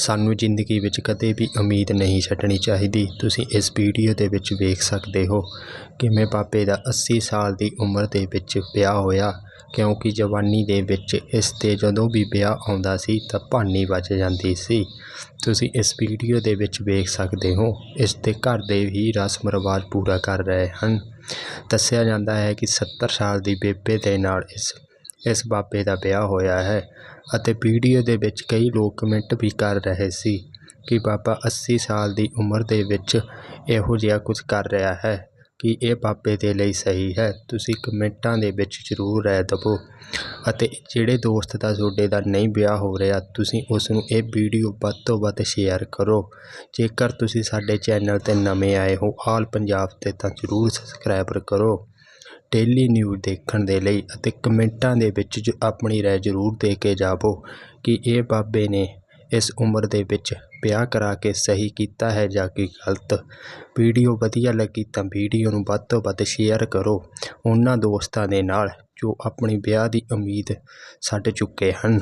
ਸਾਨੂੰ ਜ਼ਿੰਦਗੀ ਵਿੱਚ ਕਦੇ ਵੀ ਉਮੀਦ ਨਹੀਂ ਛੱਡਣੀ ਚਾਹੀਦੀ। ਤੁਸੀਂ ਇਸ ਵੀਡੀਓ ਦੇ ਵਿੱਚ ਵੇਖ ਸਕਦੇ ਹੋ ਕਿਵੇਂ ਬਾਬੇ ਦਾ 80 ਸਾਲ ਦੀ ਉਮਰ ਦੇ ਵਿੱਚ ਵਿਆਹ ਹੋਇਆ। ਕਿਉਂਕਿ ਜਵਾਨੀ ਦੇ ਵਿੱਚ ਇਸ 'ਤੇ ਜਦੋਂ ਵੀ ਵਿਆਹ ਆਉਂਦਾ ਸੀ ਤਾਂ ਭਾਨੀ ਵੱਜ ਜਾਂਦੀ ਸੀ। ਤੁਸੀਂ ਇਸ ਵੀਡੀਓ ਦੇ ਵਿੱਚ ਵੇਖ ਸਕਦੇ ਹੋ, ਇਸ ਦੇ ਘਰ ਦੇ ਵੀ ਰਸਮ ਰਿਵਾਜ ਪੂਰਾ ਕਰ ਰਹੇ ਹਨ। ਦੱਸਿਆ ਜਾਂਦਾ ਹੈ ਕਿ 70 ਸਾਲ ਦੀ ਬੇਬੇ ਦੇ ਨਾਲ ਇਸ ਇਸ ਬਾਬੇ ਦਾ ਵਿਆਹ ਹੋਇਆ ਹੈ ਅਤੇ ਵੀਡੀਓ ਦੇ ਵਿੱਚ ਕਈ ਲੋਕ ਕਮੈਂਟ ਵੀ ਕਰ ਰਹੇ ਸੀ ਕਿ ਬਾਬਾ 80 ਸਾਲ ਦੀ ਉਮਰ ਦੇ ਵਿੱਚ ਇਹੋ ਜਿਹਾ ਕੁਝ ਕਰ ਰਿਹਾ ਹੈ ਕਿ ਇਹ ਬਾਬੇ ਦੇ ਲਈ ਸਹੀ ਹੈ। ਤੁਸੀਂ ਕਮੈਂਟਾਂ ਦੇ ਵਿੱਚ ਜ਼ਰੂਰ ਰਹਿ ਦੇਵੋ ਅਤੇ ਜਿਹੜੇ ਦੋਸਤ ਦਾ ਤੁਹਾਡੇ ਦਾ ਨਹੀਂ ਵਿਆਹ ਹੋ ਰਿਹਾ, ਤੁਸੀਂ ਉਸ ਨੂੰ ਇਹ ਵੀਡੀਓ ਵੱਧ ਤੋਂ ਵੱਧ ਸ਼ੇਅਰ ਕਰੋ। ਜੇਕਰ ਤੁਸੀਂ ਸਾਡੇ ਚੈਨਲ ਤੇ ਨਵੇਂ ਆਏ ਹੋ, ਆਲ ਪੰਜਾਬ ਤੇ ਤਾਂ ਜ਼ਰੂਰ ਸਬਸਕ੍ਰਾਈਬਰ ਕਰੋ। ਡੇਲੀ ਨਿਊਜ਼ ਦੇਖਣ ਦੇ ਲਈ ਅਤੇ ਕਮੈਂਟਾਂ ਦੇ ਵਿੱਚ ਜੋ, ਆਪਣੀ ਰਾਏ ਜ਼ਰੂਰ ਦੇ ਕੇ ਜਾਵੋ ਕਿ ਇਹ ਬਾਬੇ ਨੇ ਇਸ ਉਮਰ ਦੇ ਵਿੱਚ ਵਿਆਹ ਕਰਾ ਕੇ ਸਹੀ ਕੀਤਾ ਹੈ ਜਾਂ ਕਿ ਗਲਤ। ਵੀਡੀਓ ਵਧੀਆ ਲੱਗੀ ਤਾਂ ਵੀਡੀਓ ਨੂੰ ਵੱਧ ਤੋਂ ਵੱਧ ਸ਼ੇਅਰ ਕਰੋ। ਉਹਨਾਂ ਦੋਸਤਾਂ ਦੇ ਨਾਲ ਜੋ ਆਪਣੀ ਵਿਆਹ ਦੀ ਉਮੀਦ ਛੱਡ ਚੁੱਕੇ ਹਨ।